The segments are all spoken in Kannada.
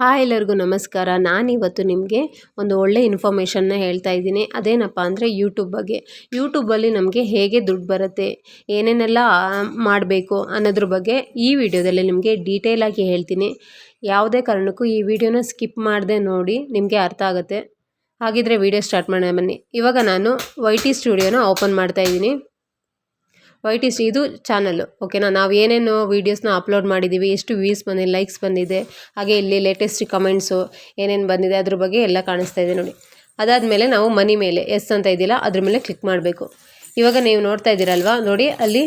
ಹಾಯ್ ಎಲ್ಲರಿಗೂ ನಮಸ್ಕಾರ. ನಾನಿವತ್ತು ನಿಮಗೆ ಒಂದು ಒಳ್ಳೆ ಇನ್ಫಾರ್ಮೇಷನ್ನ ಹೇಳ್ತಾ ಇದ್ದೀನಿ. ಅದೇನಪ್ಪ ಅಂದರೆ ಯೂಟ್ಯೂಬ್ ಬಗ್ಗೆ. ಯೂಟ್ಯೂಬಲ್ಲಿ ನಮಗೆ ಹೇಗೆ ದುಡ್ಡು ಬರುತ್ತೆ, ಏನೇನೆಲ್ಲ ಮಾಡಬೇಕು ಅನ್ನೋದ್ರ ಬಗ್ಗೆ ಈ ವಿಡಿಯೋದಲ್ಲಿ ನಿಮಗೆ ಡೀಟೇಲಾಗಿ ಹೇಳ್ತೀನಿ. ಯಾವುದೇ ಕಾರಣಕ್ಕೂ ಈ ವಿಡಿಯೋನ ಸ್ಕಿಪ್ ಮಾಡದೆ ನೋಡಿ ನಿಮಗೆ ಅರ್ಥ ಆಗುತ್ತೆ. ಹಾಗಿದ್ರೆ ವಿಡಿಯೋ ಸ್ಟಾರ್ಟ್ ಮಾಡೋಣ ಬನ್ನಿ. ಇವಾಗ ನಾನು ವೈ ಟಿ ಸ್ಟುಡಿಯೋನ ಓಪನ್ ಮಾಡ್ತಾ ಇದ್ದೀನಿ. ವೈ ಟಿ ಇದು ಚಾನಲ್ಲು ಓಕೆನಾ ನಾವು ಏನೇನು ವೀಡಿಯೋಸ್ನ ಅಪ್ಲೋಡ್ ಮಾಡಿದ್ದೀವಿ ಎಷ್ಟು ವ್ಯೂಸ್ ಬಂದಿದೆ ಲೈಕ್ಸ್ ಬಂದಿದೆ, ಹಾಗೆ ಇಲ್ಲಿ ಲೇಟೆಸ್ಟ್ ಕಮೆಂಟ್ಸು ಏನೇನು ಬಂದಿದೆ, ಅದ್ರ ಬಗ್ಗೆ ಎಲ್ಲ ಕಾಣಿಸ್ತಾ ಇದೆ ನೋಡಿ. ಅದಾದಮೇಲೆ ನಾವು ಮನಿ ಮೇಲೆ ಎಸ್ ಅಂತ ಇದೆಯಲ್ಲ, ಅದ್ರ ಮೇಲೆ ಕ್ಲಿಕ್ ಮಾಡಬೇಕು. ಇವಾಗ ನೀವು ನೋಡ್ತಾ ಇದ್ದೀರಲ್ವಾ, ನೋಡಿ ಅಲ್ಲಿ,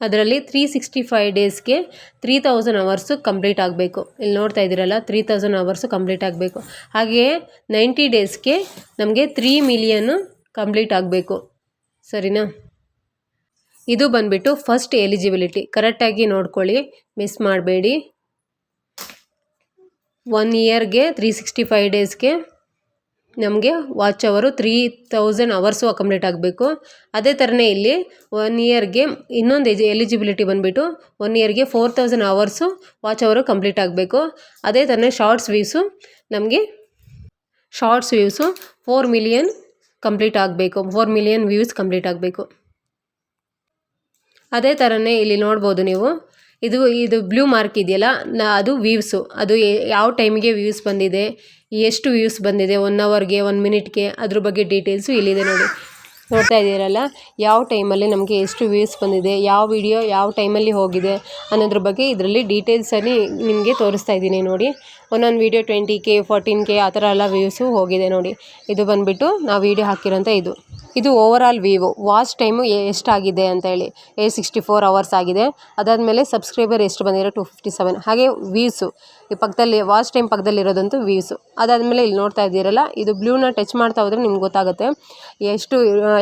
ಅದರಲ್ಲಿ ತ್ರೀ ಸಿಕ್ಸ್ಟಿ ಫೈವ್ ಡೇಸ್ಗೆ ತ್ರೀ ತೌಸಂಡ್ ಅವರ್ಸು ಕಂಪ್ಲೀಟ್ ಆಗಬೇಕು. ಇಲ್ಲಿ ನೋಡ್ತಾ ಇದ್ದೀರಲ್ಲ ತ್ರೀ ತೌಸಂಡ್ ಅವರ್ಸು ಕಂಪ್ಲೀಟ್ ಆಗಬೇಕು. ಹಾಗೆಯೇ ನೈಂಟಿ ಡೇಸ್ಗೆ ನಮಗೆ ತ್ರೀ ಮಿಲಿಯನ್ನು ಕಂಪ್ಲೀಟ್ ಆಗಬೇಕು. ಸರಿನಾ? ಇದು ಬಂದುಬಿಟ್ಟು ಫಸ್ಟ್ ಎಲಿಜಿಬಿಲಿಟಿ ಕರೆಕ್ಟಾಗಿ ನೋಡ್ಕೊಳ್ಳಿ. ಮಿಸ್ ಮಾಡಬೇಡಿ. ಒನ್ ಇಯರ್ಗೆ ತ್ರೀ ಸಿಕ್ಸ್ಟಿ ಫೈವ್ ಡೇಸ್ಗೆ ನಮಗೆ ವಾಚ್ ಅವರು ತ್ರೀ ತೌಸಂಡ್ ಅವರ್ಸು ಕಂಪ್ಲೀಟ್ ಆಗಬೇಕು. ಅದೇ ಥರನೇ ಇಲ್ಲಿ ಒನ್ ಇಯರ್ಗೆ ಇನ್ನೊಂದು ಎಜಿ ಎಲಿಜಿಬಿಲಿಟಿ ಬಂದುಬಿಟ್ಟು ಒನ್ ಇಯರ್ಗೆ ಫೋರ್ ತೌಸಂಡ್ ಅವರ್ಸು ವಾಚ್ ಅವರು ಕಂಪ್ಲೀಟ್ ಆಗಬೇಕು. ಅದೇ ಥರನೇ ಶಾರ್ಟ್ಸ್ ವ್ಯೂಸು ನಮಗೆ shorts views four million complete ಆಗಬೇಕು. ಫೋರ್ ಮಿಲಿಯನ್ ವ್ಯೂಸ್ ಕಂಪ್ಲೀಟ್ ಆಗಬೇಕು. ಅದೇ ಥರನೇ ಇಲ್ಲಿ ನೋಡ್ಬೋದು ನೀವು. ಇದು ಇದು ಬ್ಲೂ ಮಾರ್ಕ್ ಇದೆಯಲ್ಲ ಅದು ವ್ಯೂಸು ಅದು ಯಾವ ಟೈಮಿಗೆ ವ್ಯೂಸ್ ಬಂದಿದೆ, ಎಷ್ಟು ವ್ಯೂಸ್ ಬಂದಿದೆ ಒನ್ ಅವರ್ಗೆ ಒನ್ ಮಿನಿಟ್ಗೆ ಅದ್ರ ಬಗ್ಗೆ ಡೀಟೇಲ್ಸು ಇಲ್ಲಿದೆ ನೋಡಿ. ನೋಡ್ತಾ ಇದ್ದೀರಲ್ಲ, ಯಾವ ಟೈಮಲ್ಲಿ ನಮಗೆ ಎಷ್ಟು ವ್ಯೂಸ್ ಬಂದಿದೆ, ಯಾವ ವಿಡಿಯೋ ಯಾವ ಟೈಮಲ್ಲಿ ಹೋಗಿದೆ ಅನ್ನೋದ್ರ ಬಗ್ಗೆ ಇದರಲ್ಲಿ ಡೀಟೇಲ್ಸಲ್ಲಿ ನಿಮಗೆ ತೋರಿಸ್ತಾ ಇದ್ದೀನಿ ನೋಡಿ. ಒಂದೊಂದು video twenty K fourteen K ಆ ಥರ ಎಲ್ಲ ವ್ಯೂಸು ಹೋಗಿದೆ ನೋಡಿ. ಇದು ಬಂದುಬಿಟ್ಟು ನಾವು ವೀಡಿಯೋ ಹಾಕಿರೋಂಥ ಇದು. ಇದು ಓವರ್ ಆಲ್ ವಿವೊ ವಾಚ್ ಟೈಮು ಎಷ್ಟಾಗಿದೆ ಅಂತ ಹೇಳಿ. ಏ ಸಿಕ್ಸ್ಟಿ ಫೋರ್ ಅವರ್ಸ್ ಆಗಿದೆ. ಅದಾದಮೇಲೆ ಸಬ್ಸ್ಕ್ರೈಬರ್ ಎಷ್ಟು ಬಂದಿರೋ ಟು ಫಿಫ್ಟಿ ಸೆವೆನ್ ಹಾಗೆ ವೀವ್ಸು ಈ ಪಕ್ಕದಲ್ಲಿ ವಾಚ್ ಟೈಮ್ ಪಕ್ಕದಲ್ಲಿರೋದಂತೂ ವ್ಯೂಸು ಅದಾದಮೇಲೆ ಇಲ್ಲಿ ನೋಡ್ತಾ ಇದ್ದೀರಲ್ಲ, ಇದು ಬ್ಲೂನ ಟಚ್ ಮಾಡ್ತಾ ಹೋದ್ರೆ ನಿಮ್ಗೆ ಗೊತ್ತಾಗುತ್ತೆ. ಎಷ್ಟು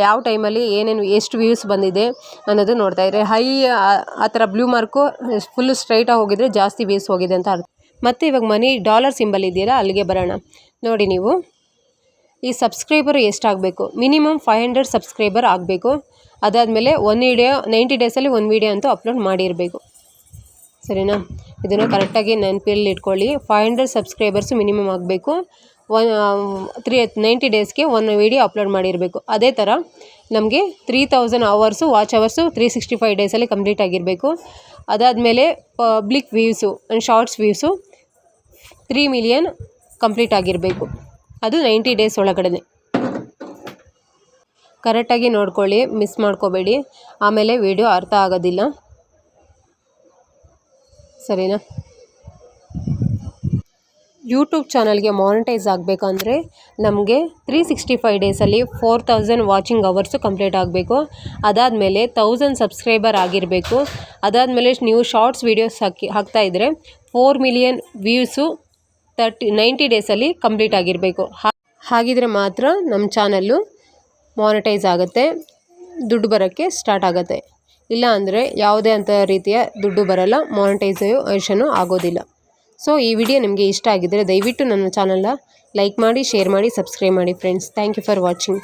ಯಾವ ಟೈಮಲ್ಲಿ ಏನೇನು, ಎಷ್ಟು ವ್ಯೂಸ್ ಬಂದಿದೆ ಅನ್ನೋದು ನೋಡ್ತಾ ಇದ್ರೆ. ಹೈ ಆ ಥರ ಬ್ಲೂ ಮಾರ್ಕು ಫುಲ್ಲು ಸ್ಟ್ರೈಟಾಗಿ ಹೋಗಿದ್ರೆ ಜಾಸ್ತಿ ವ್ಯೂಸ್ ಹೋಗಿದೆ ಅಂತ ಅರ್ಥ. ಮತ್ತು ಇವಾಗ ಮನಿ ಡಾಲರ್ ಸಿಂಬಲ್ ಇದೆಯಲ್ಲ ಅಲ್ಲಿಗೆ ಬರೋಣ. ನೋಡಿ ನೀವು. ಈ ಸಬ್ಸ್ಕ್ರೈಬರ್ ಎಷ್ಟಾಗಬೇಕು? ಮಿನಿಮಮ್ ಫೈವ್ ಹಂಡ್ರೆಡ್ ಸಬ್ಸ್ಕ್ರೈಬರ್ ಆಗಬೇಕು. ಅದಾದಮೇಲೆ ಒನ್ ವೀಡಿಯೋ ನೈಂಟಿ ಡೇಸಲ್ಲಿ ಒಂದು ವೀಡಿಯೋ ಅಂತೂ ಅಪ್ಲೋಡ್ ಮಾಡಿರಬೇಕು. ಸರಿನಾ? ಇದನ್ನು ಕರೆಕ್ಟಾಗಿ ನೆನಪಲ್ಲಿ ಇಟ್ಕೊಳ್ಳಿ. ಫೈವ್ ಹಂಡ್ರೆಡ್ ಸಬ್ಸ್ಕ್ರೈಬರ್ಸು ಮಿನಿಮಮ್ ಆಗಬೇಕು. ಒನ್ ತ್ರೀ ನೈಂಟಿ ಡೇಸ್ಗೆ ಒನ್ ವೀಡಿಯೋ ಅಪ್ಲೋಡ್ ಮಾಡಿರಬೇಕು. ಅದೇ ಥರ ನಮಗೆ three thousand hours watch hours three sixty five ಡೇಸಲ್ಲಿ ಕಂಪ್ಲೀಟ್ ಆಗಿರಬೇಕು. ಅದಾದಮೇಲೆ public views and shorts views three million complete ಆಗಿರಬೇಕು. ಅದು ನೈಂಟಿ ಡೇಸ್ ಒಳಗಡೆ ಕರೆಕ್ಟಾಗಿ ನೋಡ್ಕೊಳ್ಳಿ, ಮಿಸ್ ಮಾಡ್ಕೋಬೇಡಿ. ಆಮೇಲೆ ವಿಡಿಯೋ ಅರ್ಥ ಆಗೋದಿಲ್ಲ. ಸರಿನಾ? ಯೂಟ್ಯೂಬ್ ಚಾನಲ್ಗೆ ಮಾನಿಟೈಸ್ ಆಗಬೇಕಂದ್ರೆ ನಮಗೆ ತ್ರೀ ಸಿಕ್ಸ್ಟಿ ಫೈವ್ ಡೇಸಲ್ಲಿ four thousand watching hours complete ಆಗಬೇಕು. ಅದಾದಮೇಲೆ ತೌಸಂಡ್ ಸಬ್ಸ್ಕ್ರೈಬರ್ ಆಗಿರಬೇಕು. ಅದಾದಮೇಲೆ ನೀವು ಶಾರ್ಟ್ಸ್ ವೀಡಿಯೋಸ್ ಹಾಕಿ ಹಾಕ್ತಾಯಿದ್ರೆ four million views thirty, ninety ಡೇಸಲ್ಲಿ ಕಂಪ್ಲೀಟ್ ಆಗಿರಬೇಕು. ಹಾಗಿದ್ರೆ ಮಾತ್ರ ನಮ್ಮ ಚಾನಲ್ಲು ಮಾನಿಟೈಸ್ ಆಗುತ್ತೆ, ದುಡ್ಡು ಬರೋಕ್ಕೆ ಸ್ಟಾರ್ಟ್ ಆಗುತ್ತೆ. ಇಲ್ಲ ಅಂದರೆ ಯಾವುದೇ ಅಂಥ ರೀತಿಯ ದುಡ್ಡು ಬರಲ್ಲ ಮಾನಿಟೈಸೇಷನು ಆಗೋದಿಲ್ಲ. ಸೊ ಈ ವಿಡಿಯೋ ನಿಮಗೆ ಇಷ್ಟ ಆಗಿದ್ದರೆ ದಯವಿಟ್ಟು ನನ್ನ ಚಾನಲ್ನ ಲೈಕ್ ಮಾಡಿ ಶೇರ್ ಮಾಡಿ ಸಬ್ಸ್ಕ್ರೈಬ್ ಮಾಡಿ friends thank you for watching